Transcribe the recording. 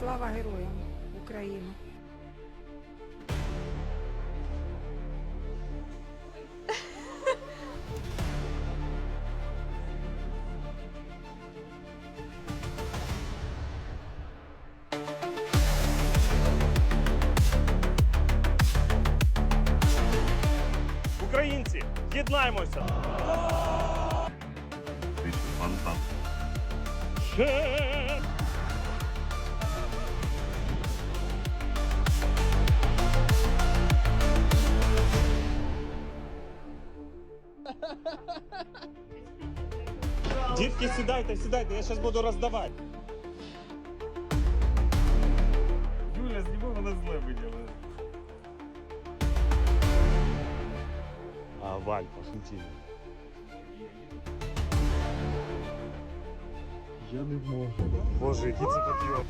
Слава героям України! Українці, єднаймося! Ти Дітки, сідайте, сідайте, я зараз буду роздавати. Юля, зніми мене зле виділи. А, Валь, пошутили. Я не можу. Боже, який це підйом.